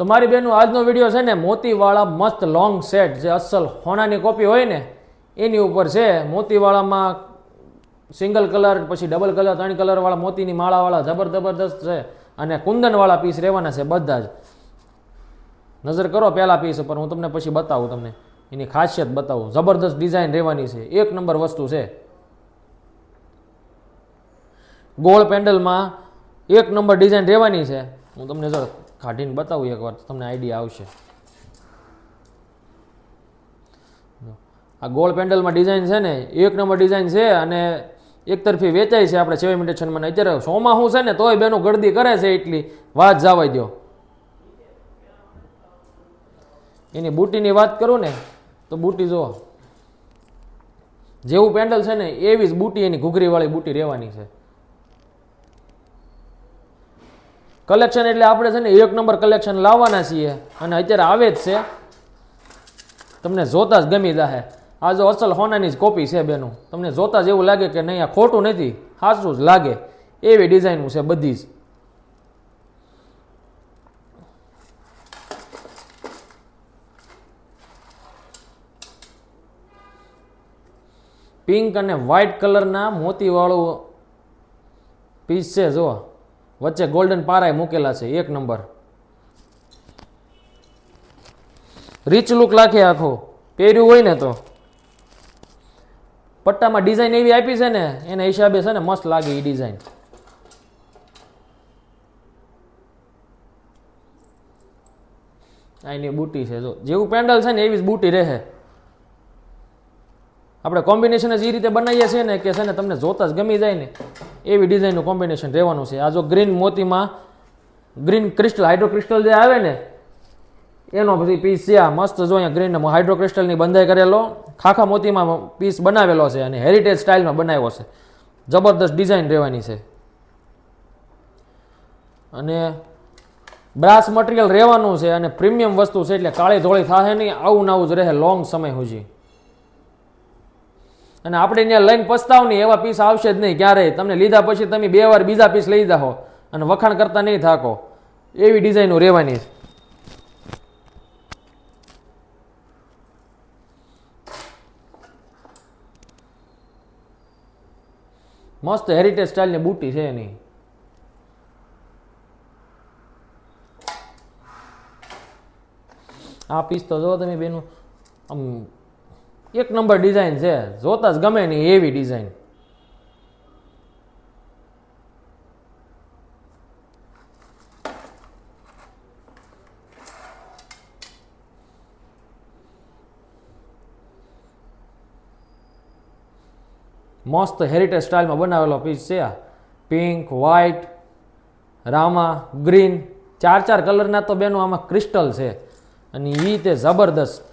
તો મારી બેનનો આજનો વીડિયો છે ને, મોતીવાળા મસ્ત લોંગ સેટ જે અસલ હોનાની કોપી હોય ને, એની ઉપર છે મોતીવાળામાં સિંગલ કલર પછી ડબલ કલર ત્રણ કલરવાળા મોતીની માળાવાળા જબર જબરદસ્ત છે અને કુંદનવાળા પીસ રહેવાના છે બધા જ. નજર કરો પહેલા પીસ ઉપર, હું તમને પછી બતાવું તમને. એની ખાસિયત બતાવું. જબરદસ્ત ડિઝાઇન રહેવાની છે. એક નંબર વસ્તુ છે. ગોળ પેન્ડલમાં એક નંબર ડિઝાઇન રહેવાની છે. હું તમને જો કાઢીને બતાવું એકવાર તમને આઈડિયા આવશે. આ ગોળ પેન્ડલમાં ડિઝાઇન છે ને, એક નંબર ડિઝાઇન છે અને એક તરફી વેચાય છે આપણે સેવા ઇમિટેશનમાં અત્યારે સોમાં શું છે ને, તોય બેનો ગળદી કરે છે એટલી. વાત જવા દો એની બુટીની વાત કરું ને, તો બુટી જો જેવું પેન્ડલ છે ને, એવી જ બુટી, એની ઘૂઘરીવાળી બુટી રહેવાની છે. કલેક્શન એટલે આપણે છે ને એક નંબર કલેક્શન લાવવાના છીએ. અને અત્યારે આવે જ છે. તમને જોતા જ ગમી જાહે. આ જો અસલ હોનાની જ કોપી છે બેનું. તમને જોતા જ એવું લાગે કે નહીં, આ ખોટું નથી. સાચું જ લાગે. એવી ડિઝાઇનનું છે બધી જ. પિંક અને વ્હાઇટ કલરના મોતીવાળું પીસ છે જો વચ્ચે ગોલ્ડન પારાય મૂકેલા છે, એક નંબર રીચ લુક લાખે આખો. પહેર્યું હોય ને તો. પટ્ટામાં ડિઝાઇન એવી આપી છે ને, એના હિસાબે છે ને મસ્ત લાગે એ ડિઝાઇન આ એની બુટી છે, જો. જેવું પેન્ડલ છે ને એવી જ બુટી રહે. આપણે કોમ્બિનેશન જ એ રીતે બનાવીએ છીએ ને કે છે ને તમને જોતા જ ગમી જાય ને. એવી ડિઝાઇનનું કોમ્બિનેશન રહેવાનું છે. આ જો ગ્રીન મોતીમાં ગ્રીન ક્રિસ્ટલ હાઇડ્રો ક્રિસ્ટલ જે આવે ને, એનો પછી પીસ છે આ મસ્ત જો અહીંયા ગ્રીન હાઇડ્રોક્રિસ્ટલની બંધાઈ કરેલો, ખાખા મોતીમાં પીસ બનાવેલો છે અને હેરિટેજ સ્ટાઇલમાં બનાવ્યો છે. જબરદસ્ત ડિઝાઇન રહેવાની છે. અને બ્રાસ મટીરિયલ રહેવાનું છે અને પ્રીમિયમ વસ્તુ છે એટલે કાળી ધોળી થાય નહીં, આવું ને આવું જ રહે લોંગ સમય સુધી અને આપણે ત્યાં લઈને પસ્તાવ નહીં એવા પીસ આવશે જ નહીં ક્યારેય. તમને લીધા પછી તમે બે વાર બીજા પીસ લઈ જાઓ અને વખાણ કરતા નહીં થાકો. એવી ડિઝાઇનો રહેવાની છે. મસ્ત હેરિટેજ સ્ટાઇલની બુટી છે એની. આ પીસ તો જો તમે બેનું, આમ એક નંબર ડિઝાઇન છે. જોતા જ ગમે નહીં એવી ડિઝાઇન. મસ્ત હેરિટેજ સ્ટાઇલમાં બનાવેલો પીસ છે આ. પિંક વ્હાઇટ રામા ગ્રીન ચાર ચાર કલરના તો બેનો આમાં ક્રિસ્ટલ છે. અને એ તે જબરદસ્ત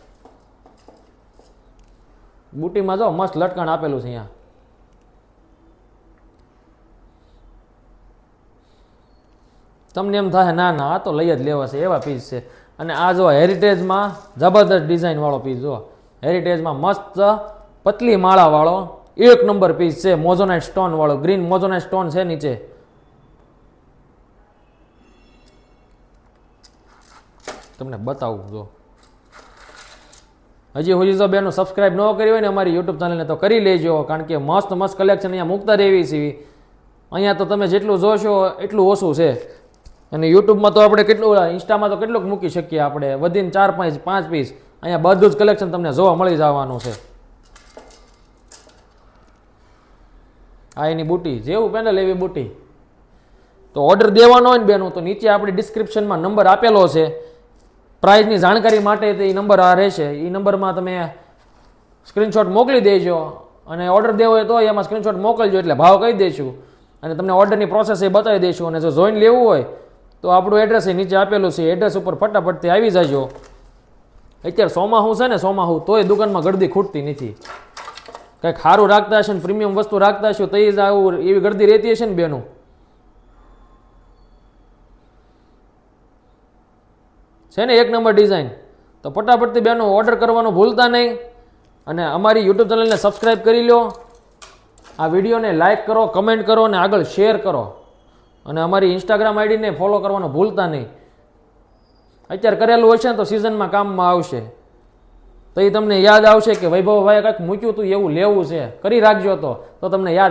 બુટીમાં જો મસ્ત લટકણ આપેલું છે અહીંયા. તમને એમ થાય, ના ના, આ તો લઈ જ લેવા છે, એવા પીસ છે. અને આ જો હેરિટેજમાં જબરદસ્ત ડિઝાઇનવાળો પીસ જો હેરિટેજમાં મસ્ત પતલી માળાવાળો એક નંબર પીસ છે મોઝોનાઇટ સ્ટોન વાળો ગ્રીન મોઝોનાઇટ સ્ટોન છે નીચે. તમને બતાવું જો હજી હજી જો બેનો સબસ્ક્રાઇબ ન કરી હોય ને અમારી યુટ્યુબ ચેનલને તો કરી લેજો, કારણ કે મસ્ત મસ્ત કલેક્શન અહીંયા મૂકતા રહેવી છે અહીંયા તો તમે જેટલું જોશો એટલું ઓછું છે. અને યુટ્યુબમાં તો આપણે કેટલું ઇન્સ્ટામાં તો કેટલુંક મૂકી શકીએ આપણે. વધીને ચાર પાંચ પાંચ પીસ અહીંયા બધું જ કલેક્શન તમને જોવા મળી જવાનું છે. આ એની બુટી, જેવું પેનલ એવી બુટી. તો ઓર્ડર દેવાનો હોય ને બેનું તો નીચે આપણે ડિસ્ક્રિપ્શનમાં નંબર આપેલો છે. પ્રાઇઝની જાણકારી માટે તે નંબર આ રહેશે. એ નંબરમાં તમે સ્ક્રીનશોટ મોકલી દેજો અને ઓર્ડર દેવો હોય તો એમાં સ્ક્રીનશોટ મોકલજો એટલે ભાવ કહી દઈશું અને તમને ઓર્ડરની પ્રોસેસ એ બતાવી દઈશું અને જો જોઈન લેવું હોય તો આપણું એડ્રેસ એ નીચે આપેલું છે. એડ્રેસ ઉપર ફટાફટથી આવી જજો. અત્યારે સોમાહું છે ને સોમાહું તોય દુકાનમાં ગળદી ખૂટતી નથી. કંઈક સારું રાખતા હશે ને, પ્રીમિયમ વસ્તુ રાખતા હશે તો એ જ આવું એવી ગળદી રહેતી હશે ને બેનું. છે ને એક નંબર ડિઝાઇન તો ફટાફટથી બેનો ઓર્ડર કરવાનું ભૂલતા નહીં અને અમારી યુટ્યુબ ચેનલને સબસ્ક્રાઈબ કરી લો આ વિડીયોને લાઇક કરો કમેન્ટ કરો અને આગળ શેર કરો. અને અમારી ઇન્સ્ટાગ્રામ આઈડીને ફોલો કરવાનું ભૂલતા નહીં. અત્યારે કરેલું હશે ને તો સિઝનમાં કામમાં આવશે. તો એ તમને યાદ આવશે કે વૈભવભાઈએ કંઈક મૂક્યું હતું એવું લેવું છે. કરી રાખજો તો. તો તમને યાદ